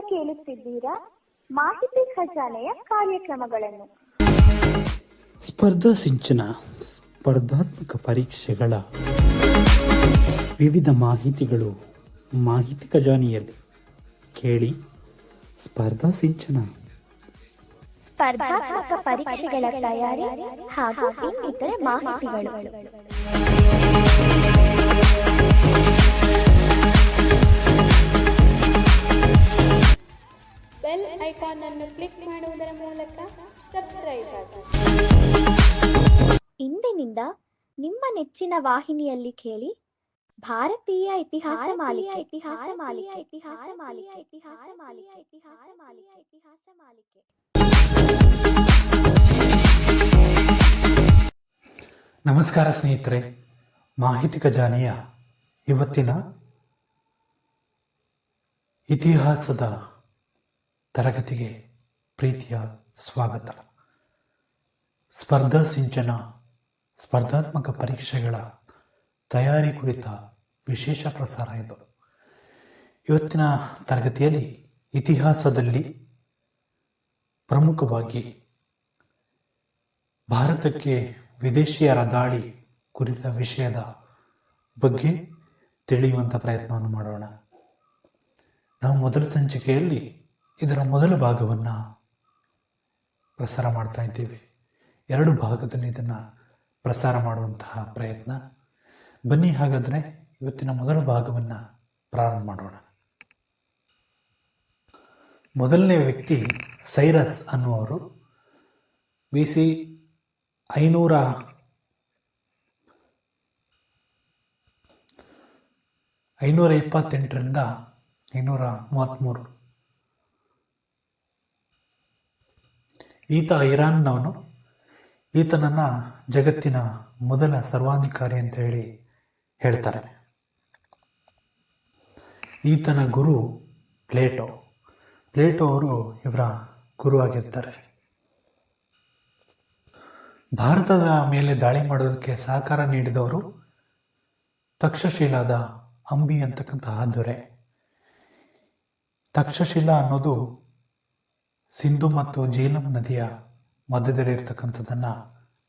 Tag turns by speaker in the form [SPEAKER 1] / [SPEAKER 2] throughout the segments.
[SPEAKER 1] ಕೇಳುತ್ತಿದ್ದೀರಾ ಮಾಹಿತಿ ಖಜಾನೆಯ ಕಾರ್ಯಕ್ರಮಗಳನ್ನು.
[SPEAKER 2] ಸ್ಪರ್ಧಾ ಸಿಂಚನ ಸ್ಪರ್ಧಾತ್ಮಕ ಪರೀಕ್ಷೆಗಳ ವಿವಿಧ ಮಾಹಿತಿಗಳು ಮಾಹಿತಿ ಖಜಾನೆಯಲ್ಲಿ. ಕೇಳಿ ಸ್ಪರ್ಧಾ ಸಿಂಚನ.
[SPEAKER 1] ಸ್ಪರ್ಧಾತ್ಮಕ ಪರೀಕ್ಷೆಗಳ ತಯಾರಿ ಹಾಗೂ ಇನ್ನಿತರೆ ಮಾಹಿತಿಗಳು.
[SPEAKER 3] ಬೆಲ್ ಐಕಾನ್ ಅನ್ನು ಕ್ಲಿಕ್ ಮಾಡುವುದರ ಮೂಲಕ ಸಬ್ಸ್ಕ್ರೈಬ್ ಆಗಿ.
[SPEAKER 1] ಇಂದಿನಿಂದ ನಿಮ್ಮ ನೆಚ್ಚಿನ ವಾಹಿನಿಯಲ್ಲಿ ಕೇಳಿ ಭಾರತೀಯ ಇತಿಹಾಸ ಮಾಲಿಕೆ ಇತಿಹಾಸ ಮಾಲಿಕೆ ಇತಿಹಾಸ ಮಾಲಿಕೆ ಇತಿಹಾಸ ಮಾಲಿಕೆ ಇತಿಹಾಸ ಮಾಲಿಕೆ. ಇತಿಹಾಸ ಮಾಲಿಕೆ.
[SPEAKER 2] ನಮಸ್ಕಾರ ಸ್ನೇಹಿತರೆ ಮಾಹಿತಿ ಖಜಾನೆಯ ಇವತ್ತಿನ ಇತಿಹಾಸದ ತರಗತಿಗೆ ಪ್ರೀತಿಯ ಸ್ವಾಗತ. ಸ್ಪರ್ಧಾ ಸಿಂಚನ, ಸ್ಪರ್ಧಾತ್ಮಕ ಪರೀಕ್ಷೆಗಳ ತಯಾರಿ ಕುರಿತ ವಿಶೇಷ ಪ್ರಸಾರ ಇದು. ಇವತ್ತಿನ ತರಗತಿಯಲ್ಲಿ ಇತಿಹಾಸದಲ್ಲಿ ಪ್ರಮುಖವಾಗಿ ಭಾರತಕ್ಕೆ ವಿದೇಶಿಯರ ದಾಳಿ ಕುರಿತ ವಿಷಯದ ಬಗ್ಗೆ ತಿಳಿಯುವಂಥ ಪ್ರಯತ್ನವನ್ನು ಮಾಡೋಣ. ನಾವು ಮೊದಲ ಸಂಚಿಕೆಯಲ್ಲಿ ಇದರ ಮೊದಲ ಭಾಗವನ್ನು ಪ್ರಸಾರ ಮಾಡ್ತಾ ಇದ್ದೀವಿ. ಎರಡು ಭಾಗದಲ್ಲಿ ಇದನ್ನು ಪ್ರಸಾರ ಮಾಡುವಂತಹ ಪ್ರಯತ್ನ. ಬನ್ನಿ ಹಾಗಾದರೆ ಇವತ್ತಿನ ಮೊದಲ ಭಾಗವನ್ನು ಪ್ರಾರಂಭ ಮಾಡೋಣ. ಮೊದಲನೇ ವ್ಯಕ್ತಿ ಸೈರಸ್ ಅನ್ನುವರು ಬಿ ಸಿ ಐನೂರ ಐನೂರ ಇಪ್ಪತ್ತೆಂಟರಿಂದ ಐನೂರ ಮೂವತ್ತ್ಮೂರು. ಈತ ಇರಾನ್ನವನು ಈತನನ್ನು ಜಗತ್ತಿನ ಮೊದಲ ಸರ್ವಾಧಿಕಾರಿ ಅಂತ ಹೇಳಿ ಹೇಳ್ತಾರೆ. ಈತನ ಗುರು ಪ್ಲೇಟೋ. ಪ್ಲೇಟೋ ಅವರು ಇವರ ಗುರುವಾಗಿರ್ತಾರೆ ಭಾರತದ ಮೇಲೆ ದಾಳಿ ಮಾಡೋದಕ್ಕೆ ಸಹಕಾರ ನೀಡಿದವರು ತಕ್ಷಶಿಲಾದ ಅಂಬಿ ಅಂತಕ್ಕಂತಹ ದೊರೆ. ತಕ್ಷಶಿಲಾ ಅನ್ನೋದು ಸಿಂಧು ಮತ್ತು ಜೀಲಂ ನದಿಯ ಮಧ್ಯದಲ್ಲಿ ಇರತಕ್ಕಂಥದ್ದನ್ನು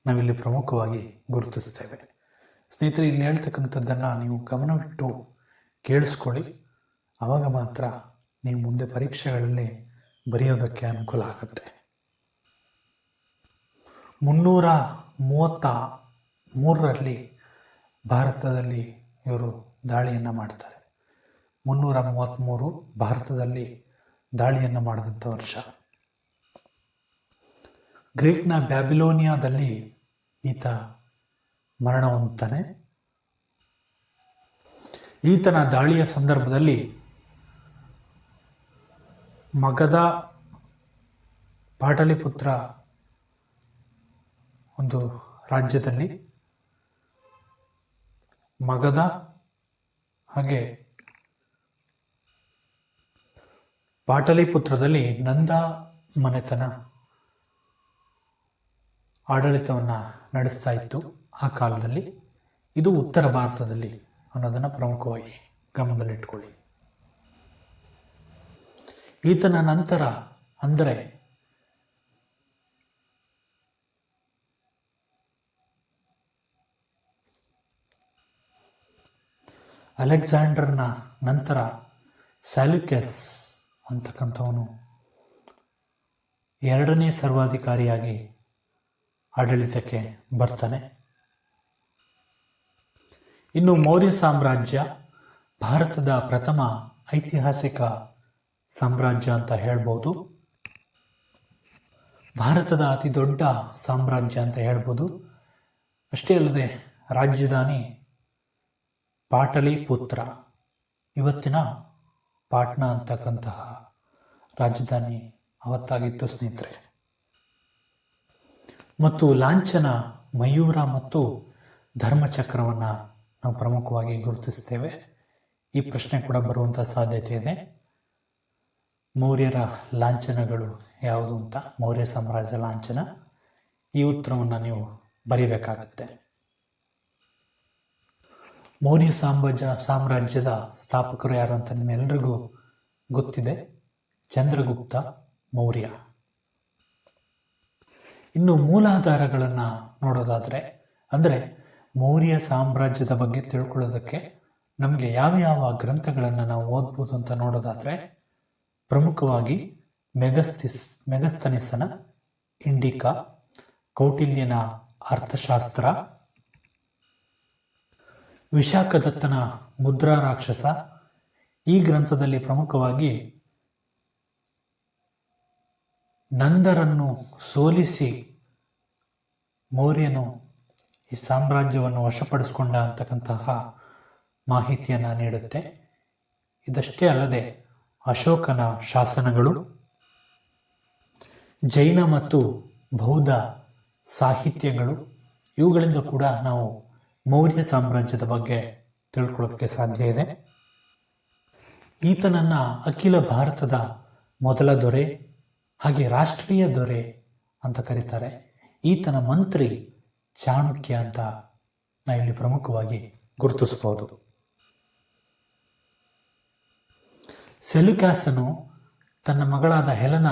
[SPEAKER 2] ನಾವಿಲ್ಲಿ ಪ್ರಮುಖವಾಗಿ ಗುರುತಿಸ್ತೇವೆ ಸ್ನೇಹಿತರೆ, ಇಲ್ಲಿ ಹೇಳ್ತಕ್ಕಂಥದ್ದನ್ನು ನೀವು ಗಮನವಿಟ್ಟು ಕೇಳಿಸ್ಕೊಳ್ಳಿ. ಆವಾಗ ಮಾತ್ರ ನೀವು ಮುಂದೆ ಪರೀಕ್ಷೆಗಳಲ್ಲಿ ಬರೆಯೋದಕ್ಕೆ ಅನುಕೂಲ ಆಗುತ್ತೆ. ಮುನ್ನೂರ ಮೂವತ್ತ ಮೂರರಲ್ಲಿ ಭಾರತದಲ್ಲಿ ಇವರು ದಾಳಿಯನ್ನು ಮಾಡ್ತಾರೆ. ಮುನ್ನೂರ ಮೂವತ್ತ್ಮೂರು ಭಾರತದಲ್ಲಿ ದಾಳಿಯನ್ನು ಮಾಡಿದಂಥ ವರ್ಷ. ಗ್ರೀಕ್ನ ಬ್ಯಾಬಿಲೋನಿಯಾದಲ್ಲಿ ಈತ ಮರಣ ಹೊಂದುತ್ತಾನೆ ಈತನ ದಾಳಿಯ ಸಂದರ್ಭದಲ್ಲಿ ಮಗದ ಪಾಟಲಿಪುತ್ರ ಒಂದು ರಾಜ್ಯದಲ್ಲಿ ಮಗದ ಹಾಗೆ ಪಾಟಲಿಪುತ್ರದಲ್ಲಿ ನಂದ ಮನೆತನ ಆಡಳಿತವನ್ನು ನಡೆಸ್ತಾ ಇತ್ತು ಆ ಕಾಲದಲ್ಲಿ. ಇದು ಉತ್ತರ ಭಾರತದಲ್ಲಿ ಅನ್ನೋದನ್ನು ಪ್ರಮುಖವಾಗಿ ಗಮನದಲ್ಲಿಟ್ಕೊಳ್ಳಿ. ಈತನ ನಂತರ ಅಂದರೆ ಅಲೆಕ್ಸಾಂಡರ್ನ ನಂತರ ಸ್ಯಾಲ್ಯುಕೆಸ್ ಅಂತಕ್ಕಂಥವನು ಎರಡನೇ ಸರ್ವಾಧಿಕಾರಿಯಾಗಿ ಆಡಳಿತಕ್ಕೆ ಬರ್ತಾನೆ. ಇನ್ನು ಮೌರ್ಯ ಸಾಮ್ರಾಜ್ಯ ಭಾರತದ ಪ್ರಥಮ ಐತಿಹಾಸಿಕ ಸಾಮ್ರಾಜ್ಯ ಅಂತ ಹೇಳ್ಬೋದು. ಭಾರತದ ಅತಿ ದೊಡ್ಡ ಸಾಮ್ರಾಜ್ಯ ಅಂತ ಹೇಳ್ಬೋದು. ಅಷ್ಟೇ ಅಲ್ಲದೆ ರಾಜಧಾನಿ ಪಾಟಲಿಪುತ್ರ. ಇವತ್ತಿನ ಪಾಟ್ನಾ ಅಂತಕ್ಕಂತಹ ರಾಜಧಾನಿ ಅವತ್ತಾಗಿತ್ತು ಸ್ನೇಹಿತರೆ. ಮತ್ತು ಲಾಂಛನ, ಮಯೂರ ಮತ್ತು ಧರ್ಮಚಕ್ರವನ್ನು ನಾವು ಪ್ರಮುಖವಾಗಿ ಗುರುತಿಸ್ತೇವೆ. ಈ ಪ್ರಶ್ನೆ ಕೂಡ ಬರುವಂಥ ಸಾಧ್ಯತೆ ಇದೆ. ಮೌರ್ಯರ ಲಾಂಛನಗಳು ಯಾವುದು ಅಂತ, ಮೌರ್ಯ ಸಾಮ್ರಾಜ್ಯ ಲಾಂಛನ, ಈ ಉತ್ತರವನ್ನು ನೀವು ಬರೀಬೇಕಾಗತ್ತೆ. ಮೌರ್ಯ ಸಾಮ್ರಾಜ್ಯ, ಸಾಮ್ರಾಜ್ಯದ ಸ್ಥಾಪಕರು ಯಾರು ಅಂತ ನಿಮ್ಮೆಲ್ಲರಿಗೂ ಗೊತ್ತಿದೆ. ಚಂದ್ರಗುಪ್ತ, ಮೌರ್ಯ. ಇನ್ನು ಮೂಲಾಧಾರಗಳನ್ನು ನೋಡೋದಾದರೆ, ಅಂದರೆ ಮೌರ್ಯ ಸಾಮ್ರಾಜ್ಯದ ಬಗ್ಗೆ ತಿಳ್ಕೊಳ್ಳೋದಕ್ಕೆ ನಮಗೆ ಯಾವ ಯಾವ ಗ್ರಂಥಗಳನ್ನು ನಾವು ಓದ್ಬೋದು ಅಂತ ನೋಡೋದಾದರೆ, ಪ್ರಮುಖವಾಗಿ ಮೆಗಸ್ತಿಸ್ ಮೆಗಸ್ತನಿಸನ ಇಂಡಿಕಾ, ಕೌಟಿಲ್ಯನ ಅರ್ಥಶಾಸ್ತ್ರ, ವಿಶಾಖದತ್ತನ ಮುದ್ರಾ ರಾಕ್ಷಸ, ಈ ಗ್ರಂಥದಲ್ಲಿ ಪ್ರಮುಖವಾಗಿ ನಂದರನ್ನು ಸೋಲಿಸಿ ಮೌರ್ಯನು ಈ ಸಾಮ್ರಾಜ್ಯವನ್ನು ವಶಪಡಿಸಿಕೊಂಡ ಅಂತಕ್ಕಂತಹ ಮಾಹಿತಿಯನ್ನು ನೀಡುತ್ತೆ. ಇದಷ್ಟೇ ಅಲ್ಲದೆ ಅಶೋಕನ ಶಾಸನಗಳು, ಜೈನ ಮತ್ತು ಬೌದ್ಧ ಸಾಹಿತ್ಯಗಳು, ಇವುಗಳಿಂದ ಕೂಡ ನಾವು ಮೌರ್ಯ ಸಾಮ್ರಾಜ್ಯದ ಬಗ್ಗೆ ತಿಳ್ಕೊಳ್ಳೋದಕ್ಕೆ ಸಾಧ್ಯ ಇದೆ. ಈತನನ್ನು ಅಖಿಲ ಭಾರತದ ಮೊದಲ ದೊರೆ ಹಾಗೆ ರಾಷ್ಟ್ರೀಯ ದೊರೆ ಅಂತ ಕರೀತಾರೆ. ಈತನ ಮಂತ್ರಿ ಚಾಣಕ್ಯ ಅಂತ ನಾ ಇಲ್ಲಿ ಪ್ರಮುಖವಾಗಿ ಗುರುತಿಸಬಹುದು. ಸೆಲುಕ್ಯಾಸನು ತನ್ನ ಮಗಳಾದ ಹೆಲನ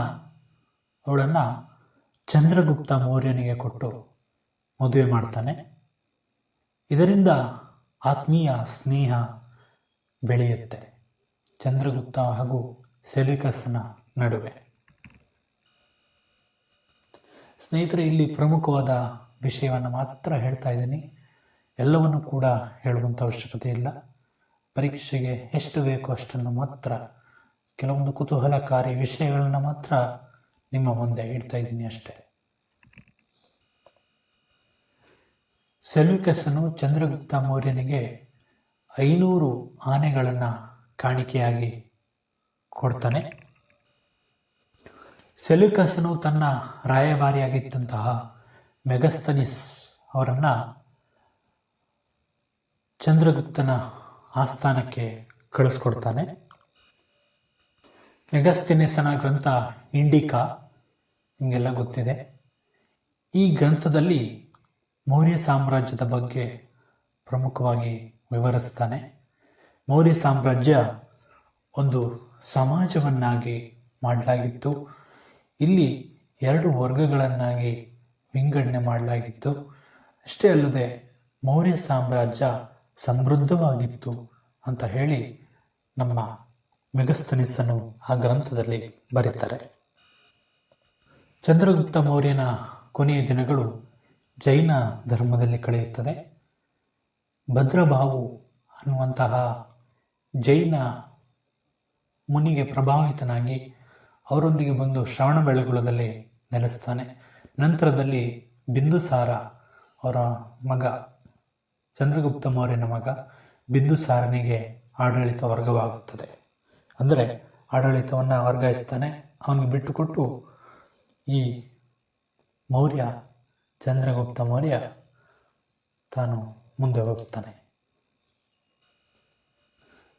[SPEAKER 2] ಅವಳನ್ನು ಚಂದ್ರಗುಪ್ತ ಮೌರ್ಯನಿಗೆ ಕೊಟ್ಟು ಮದುವೆ ಮಾಡ್ತಾನೆ. ಇದರಿಂದ ಆತ್ಮೀಯ ಸ್ನೇಹ ಬೆಳೆಯುತ್ತೆ. ಚಂದ್ರಗುಪ್ತ ಹಾಗೂ ಸೆಲ್ಯುಕಸ್ನ ನಡುವೆ. ಸ್ನೇಹಿತರೆ, ಇಲ್ಲಿ ಪ್ರಮುಖವಾದ ವಿಷಯವನ್ನು ಮಾತ್ರ ಹೇಳ್ತಾ ಇದ್ದೀನಿ. ಎಲ್ಲವನ್ನು ಕೂಡ ಹೇಳುವಂಥ ಅವಶ್ಯಕತೆ ಇಲ್ಲ. ಪರೀಕ್ಷೆಗೆ ಎಷ್ಟು ಬೇಕೋ ಅಷ್ಟನ್ನು ಮಾತ್ರ, ಕೆಲವೊಂದು ಕುತೂಹಲಕಾರಿ ವಿಷಯಗಳನ್ನು ಮಾತ್ರ ನಿಮ್ಮ ಮುಂದೆ ಇಡ್ತಾ ಇದ್ದೀನಿ ಅಷ್ಟೇ. ಸೆಲ್ಯುಕಸನು ಚಂದ್ರಗುಪ್ತ ಮೌರ್ಯನಿಗೆ ಐನೂರು ಆನೆಗಳನ್ನು ಕಾಣಿಕೆಯಾಗಿ ಕೊಡ್ತಾನೆ. ಸೆಲ್ಯುಕಸನು ತನ್ನ ರಾಯಭಾರಿಯಾಗಿದ್ದಂತಹ ಮೆಗಸ್ತನಿಸ್ ಅವರನ್ನು ಚಂದ್ರಗುಪ್ತನ ಆಸ್ಥಾನಕ್ಕೆ ಕಳಿಸ್ಕೊಡ್ತಾನೆ. ಮೆಗಸ್ತಿನಿಸನ ಗ್ರಂಥ ಇಂಡಿಕಾ, ನಿಮಗೆಲ್ಲ ಗೊತ್ತಿದೆ. ಈ ಗ್ರಂಥದಲ್ಲಿ ಮೌರ್ಯ ಸಾಮ್ರಾಜ್ಯದ ಬಗ್ಗೆ ಪ್ರಮುಖವಾಗಿ ವಿವರಿಸ್ತಾನೆ. ಮೌರ್ಯ ಸಾಮ್ರಾಜ್ಯ ಒಂದು ಸಮಾಜವನ್ನಾಗಿ ಮಾಡಲಾಗಿತ್ತು. ಇಲ್ಲಿ ಎರಡು ವರ್ಗಗಳನ್ನಾಗಿ ವಿಂಗಡಣೆ ಮಾಡಲಾಗಿತ್ತು. ಅಷ್ಟೇ ಅಲ್ಲದೆ ಮೌರ್ಯ ಸಾಮ್ರಾಜ್ಯ ಸಮೃದ್ಧವಾಗಿತ್ತು ಅಂತ ಹೇಳಿ ನಮ್ಮ ಮೆಗಸ್ತನಿಸನು ಆ ಗ್ರಂಥದಲ್ಲಿ ಬರೀತಾರೆ ಚಂದ್ರಗುಪ್ತ ಮೌರ್ಯನ ಕೊನೆಯ ದಿನಗಳು ಜೈನ ಧರ್ಮದಲ್ಲಿ ಕಳೆಯುತ್ತದೆ ಭದ್ರಭಾವು ಅನ್ನುವಂತಹ ಜೈನ ಮುನಿಗೆ ಪ್ರಭಾವಿತನಾಗಿ ಅವರೊಂದಿಗೆ ಬಂದು ಶ್ರವಣಬೆಳಗೊಳದಲ್ಲಿ ನೆಲೆಸ್ತಾನೆ. ನಂತರದಲ್ಲಿ ಬಿಂದುಸಾರ ಅವರ ಮಗ ಚಂದ್ರಗುಪ್ತ ಮೌರ್ಯನ ಮಗ ಬಿಂದುಸಾರನಿಗೆ ಆಡಳಿತ ವರ್ಗವಾಗುತ್ತದೆ ಅಂದರೆ ಆಡಳಿತವನ್ನು ವರ್ಗಾಯಿಸ್ತಾನೆ. ಅವನಿಗೆ ಬಿಟ್ಟುಕೊಟ್ಟು ಈ ಮೌರ್ಯ ಚಂದ್ರಗುಪ್ತ ಮೌರ್ಯ ತಾನು ಮುಂದೆ ಹೋಗುತ್ತಾನೆ.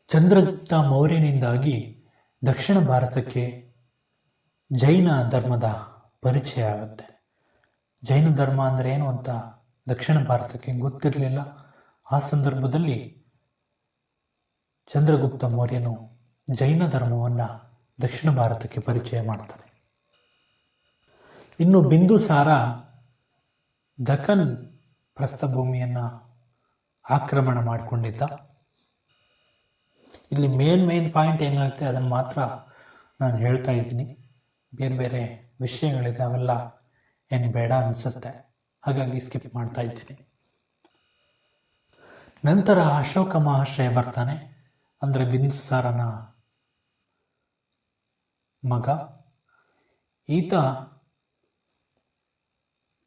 [SPEAKER 2] ಚಂದ್ರಗುಪ್ತ ಮೌರ್ಯನಿಂದಾಗಿ ದಕ್ಷಿಣ ಭಾರತಕ್ಕೆ ಜೈನ ಧರ್ಮದ ಪರಿಚಯ ಆಗುತ್ತೆ. ಜೈನ ಧರ್ಮ ಅಂದರೆ ಏನು ಅಂತ ದಕ್ಷಿಣ ಭಾರತಕ್ಕೆ ಗೊತ್ತಿರಲಿಲ್ಲ. ಆ ಸಂದರ್ಭದಲ್ಲಿ ಚಂದ್ರಗುಪ್ತ ಮೌರ್ಯನು ಜೈನ ಧರ್ಮವನ್ನು ದಕ್ಷಿಣ ಭಾರತಕ್ಕೆ ಪರಿಚಯ ಮಾಡ್ತಾನೆ ಇನ್ನು ಬಿಂದುಸಾರ ದಖನ್ ಪ್ರಸ್ಥಭೂಮಿಯನ್ನು ಆಕ್ರಮಣ ಮಾಡಿಕೊಂಡಿದ್ದ. ಇಲ್ಲಿ ಮೇನ್ ಮೇನ್ ಪಾಯಿಂಟ್ ಏನಾಗುತ್ತೆ, ಅದನ್ನು ಮಾತ್ರ ನಾನು ಹೇಳ್ತಾ ಇದ್ದೀನಿ. ಬೇರೆ ಬೇರೆ ವಿಷಯಗಳಿದೆ ಅವೆಲ್ಲ ಏನು ಬೇಡ ಅನಿಸುತ್ತೆ? ಹಾಗಾಗಿ ಸ್ಕಿಪ್ ಮಾಡ್ತಾ ಇದ್ದೀನಿ. ನಂತರ ಅಶೋಕ ಮಹಾಶಯ ಬರ್ತಾನೆ. ಅಂದರೆ ಬಿಂದುಸಾರನ ಮಗ. ಈತ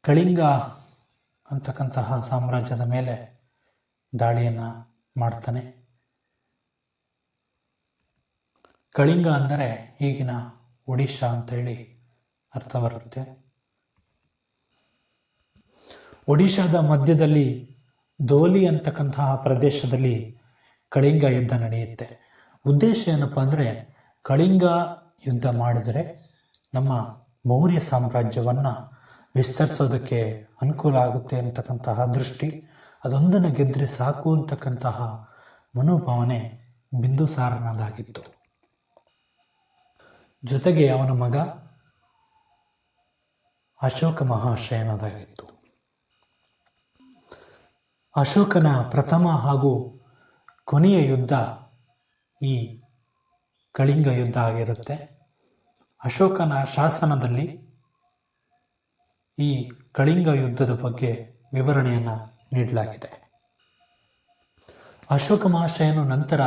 [SPEAKER 2] ಕಳಿಂಗ ಅಂತಕ್ಕಂತಹ ಸಾಮ್ರಾಜ್ಯದ ಮೇಲೆ ದಾಳಿಯನ್ನು ಮಾಡ್ತಾನೆ. ಕಳಿಂಗ ಅಂದರೆ ಈಗಿನ ಒಡಿಶಾ ಅಂತೇಳಿ ಅರ್ಥ ಬರುತ್ತೆ. ಒಡಿಶಾದ ಮಧ್ಯದಲ್ಲಿ ಧೋಲಿ ಅಂತಕ್ಕಂತಹ ಪ್ರದೇಶದಲ್ಲಿ ಕಳಿಂಗ ಯುದ್ಧ ನಡೆಯುತ್ತೆ. ಉದ್ದೇಶ ಏನಪ್ಪ ಅಂದರೆ ಕಳಿಂಗ ಯುದ್ಧ ಮಾಡಿದರೆ ನಮ್ಮ ಮೌರ್ಯ ಸಾಮ್ರಾಜ್ಯವನ್ನು ವಿಸ್ತರಿಸೋದಕ್ಕೆ ಅನುಕೂಲ ಆಗುತ್ತೆ ಅಂತಕ್ಕಂತಹ ದೃಷ್ಟಿ, ಅದೊಂದನ್ನು ಗೆದ್ದರೆ ಸಾಕು ಅಂತಕ್ಕಂತಹ ಮನೋಭಾವನೆ ಬಿಂದುಸಾರನದಾಗಿತ್ತು. ಜೊತೆಗೆ ಅವನ ಮಗ ಅಶೋಕ ಮಹಾಶಯನದಾಗಿತ್ತು. ಅಶೋಕನ ಪ್ರಥಮ ಹಾಗೂ ಕೊನೆಯ ಯುದ್ಧ ಈ ಕಳಿಂಗ ಯುದ್ಧ ಆಗಿರುತ್ತೆ. ಅಶೋಕನ ಶಾಸನದಲ್ಲಿ ಈ ಕಳಿಂಗ ಯುದ್ಧದ ಬಗ್ಗೆ ವಿವರಣೆಯನ್ನು ನೀಡಲಾಗಿದೆ. ಅಶೋಕ ಮಹಾಶಯನು ನಂತರ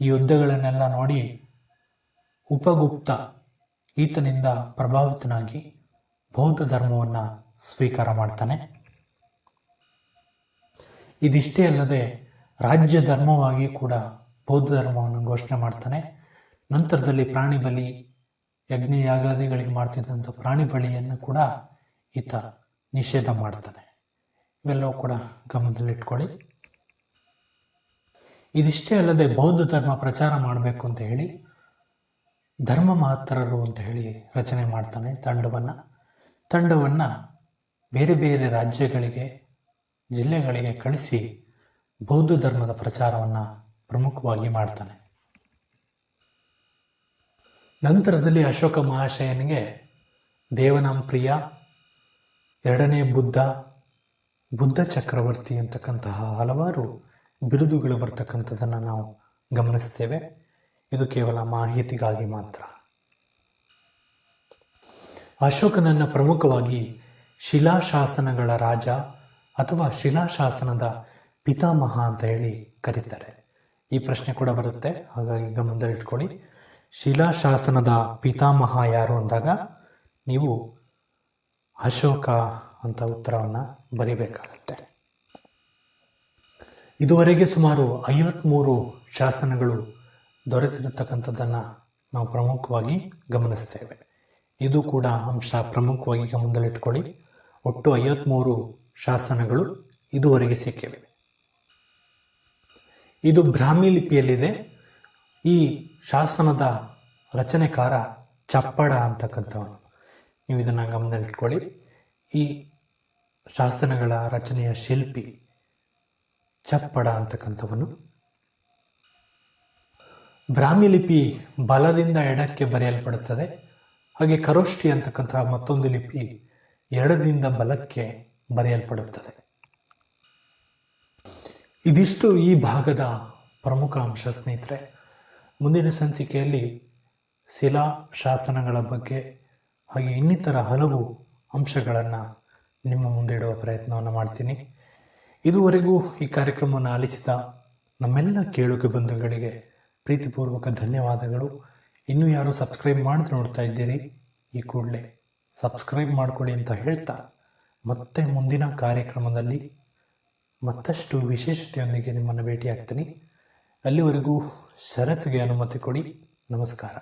[SPEAKER 2] ಈ ಯುದ್ಧಗಳನ್ನೆಲ್ಲ ನೋಡಿ ಉಪಗುಪ್ತ ಈತನಿಂದ ಪ್ರಭಾವಿತನಾಗಿ ಬೌದ್ಧ ಧರ್ಮವನ್ನು ಸ್ವೀಕಾರ ಮಾಡ್ತಾನೆ. ಇದಿಷ್ಟೇ ಅಲ್ಲದೆ ರಾಜ್ಯ ಧರ್ಮವಾಗಿ ಕೂಡ ಬೌದ್ಧ ಧರ್ಮವನ್ನು ಘೋಷಣೆ ಮಾಡ್ತಾನೆ. ನಂತರದಲ್ಲಿ ಪ್ರಾಣಿ ಬಲಿ ಯಜ್ಞ ಯಾಗಾದಿಗಳಿಗೆ ಮಾಡ್ತಿದ್ದಂಥ ಪ್ರಾಣಿ ಬಲಿಯನ್ನು ಕೂಡ ಈತ ನಿಷೇಧ ಮಾಡ್ತಾನೆ. ಇವೆಲ್ಲವೂ ಕೂಡ ಗಮನದಲ್ಲಿಟ್ಕೊಳ್ಳಿ. ಇದಿಷ್ಟೇ ಅಲ್ಲದೆ ಬೌದ್ಧ ಧರ್ಮ ಪ್ರಚಾರ ಮಾಡಬೇಕು ಅಂತ ಹೇಳಿ ಧರ್ಮ ಮಾತ್ರರು ಅಂತ ಹೇಳಿ ರಚನೆ ಮಾಡ್ತಾನೆ ತಂಡವನ್ನು. ತಂಡವನ್ನು ಬೇರೆ ಬೇರೆ ರಾಜ್ಯಗಳಿಗೆ, ಜಿಲ್ಲೆಗಳಿಗೆ ಕಳಿಸಿ ಬೌದ್ಧ ಧರ್ಮದ ಪ್ರಚಾರವನ್ನು ಪ್ರಮುಖವಾಗಿ ಮಾಡ್ತಾನೆ. ನಂತರದಲ್ಲಿ ಅಶೋಕ ಮಹಾಶಯನಿಗೆ ದೇವನಾಂಪ್ರಿಯ ಎರಡನೇ ಬುದ್ಧ ಬುದ್ಧ ಚಕ್ರವರ್ತಿ ಅಂತಕ್ಕಂತಹ ಹಲವಾರು ಬಿರುದುಗಳು ಬರ್ತಕ್ಕಂಥದ್ದನ್ನು ನಾವು ಗಮನಿಸ್ತೇವೆ. ಇದು ಕೇವಲ ಮಾಹಿತಿಗಾಗಿ ಮಾತ್ರ. ಅಶೋಕನನ್ನು ಪ್ರಮುಖವಾಗಿ ಶಿಲಾಶಾಸನಗಳ ರಾಜ ಅಥವಾ ಶಿಲಾಶಾಸನದ ಪಿತಾಮಹ ಅಂತ ಹೇಳಿ ಕರೀತಾರೆ. ಈ ಪ್ರಶ್ನೆ ಕೂಡ ಬರುತ್ತೆ, ಹಾಗಾಗಿ ಗಮನದಲ್ಲಿಟ್ಕೊಳ್ಳಿ ಶಿಲಾಶಾಸನದ ಪಿತಾಮಹ ಯಾರು ಅಂದಾಗ ನೀವು ಅಶೋಕ ಅಂತ ಉತ್ತರವನ್ನು ಬರೀಬೇಕಾಗತ್ತೆ. ಇದುವರೆಗೆ ಸುಮಾರು ಐವತ್ಮೂರು ಶಾಸನಗಳು ದೊರೆತಿರತಕ್ಕಂಥದ್ದನ್ನು ನಾವು ಪ್ರಮುಖವಾಗಿ ಗಮನಿಸ್ತೇವೆ. ಇದು ಕೂಡ ಅಂಶ ಪ್ರಮುಖವಾಗಿ ಗಮನದಲ್ಲಿಟ್ಕೊಳ್ಳಿ. ಒಟ್ಟು ಐವತ್ಮೂರು ಶಾಸನಗಳು ಇದುವರೆಗೆ ಸಿಕ್ಕಿವೆ. ಇದು ಬ್ರಾಹ್ಮಿ ಲಿಪಿಯಲ್ಲಿದೆ. ಈ ಶಾಸನದ ರಚನೆಕಾರ ಚಪ್ಪಡ ಅಂತಕ್ಕಂಥವನು. ನೀವು ಇದನ್ನು ಗಮನದಲ್ಲಿಟ್ಕೊಳ್ಳಿ. ಈ ಶಾಸನಗಳ ರಚನೆಯ ಶಿಲ್ಪಿ ಚಪ್ಪಡ ಅಂತಕ್ಕಂಥವನು. ಬ್ರಾಹ್ಮಿ ಲಿಪಿ ಬಲದಿಂದ ಎಡಕ್ಕೆ ಬರೆಯಲ್ಪಡುತ್ತದೆ. ಹಾಗೆ ಕರೋಷ್ಠಿ ಅಂತಕ್ಕಂತಹ ಮತ್ತೊಂದು ಲಿಪಿ ಎಡದಿಂದ ಬಲಕ್ಕೆ ಬರೆಯಲ್ಪಡುತ್ತದೆ. ಇದಿಷ್ಟು ಈ ಭಾಗದ ಪ್ರಮುಖ ಅಂಶ ಸ್ನೇಹಿತರೆ. ಮುಂದಿನ ಸಂಚಿಕೆಯಲ್ಲಿ ಶಿಲಾ ಶಾಸನಗಳ ಬಗ್ಗೆ ಹಾಗೆ ಇನ್ನಿತರ ಹಲವು ಅಂಶಗಳನ್ನು ನಿಮ್ಮ ಮುಂದಿಡುವ ಪ್ರಯತ್ನವನ್ನು ಮಾಡ್ತೀನಿ. ಇದುವರೆಗೂ ಈ ಕಾರ್ಯಕ್ರಮವನ್ನು ಆಲಿಸಿದ ನಮ್ಮೆಲ್ಲ ಕೇಳುಗೆ ಬಂಧುಗಳಿಗೆ ಪ್ರೀತಿಪೂರ್ವಕ ಧನ್ಯವಾದಗಳು. ಇನ್ನೂ ಯಾರು ಸಬ್ಸ್ಕ್ರೈಬ್ ಮಾಡದೆ ನೋಡ್ತಾ ಇದ್ದೀರಿ, ಈ ಕೂಡಲೇ ಸಬ್ಸ್ಕ್ರೈಬ್ ಮಾಡಿಕೊಳ್ಳಿ ಅಂತ ಹೇಳ್ತಾ ಮತ್ತೆ ಮುಂದಿನ ಕಾರ್ಯಕ್ರಮದಲ್ಲಿ ಮತ್ತಷ್ಟು ವಿಶೇಷತೆಯೊಂದಿಗೆ ನಿಮ್ಮನ್ನು ಭೇಟಿಯಾಗ್ತೀನಿ. ಅಲ್ಲಿವರೆಗೂ ಷರತ್ತಿಗೆ ಅನುಮತಿ ಕೊಡಿ. ನಮಸ್ಕಾರ.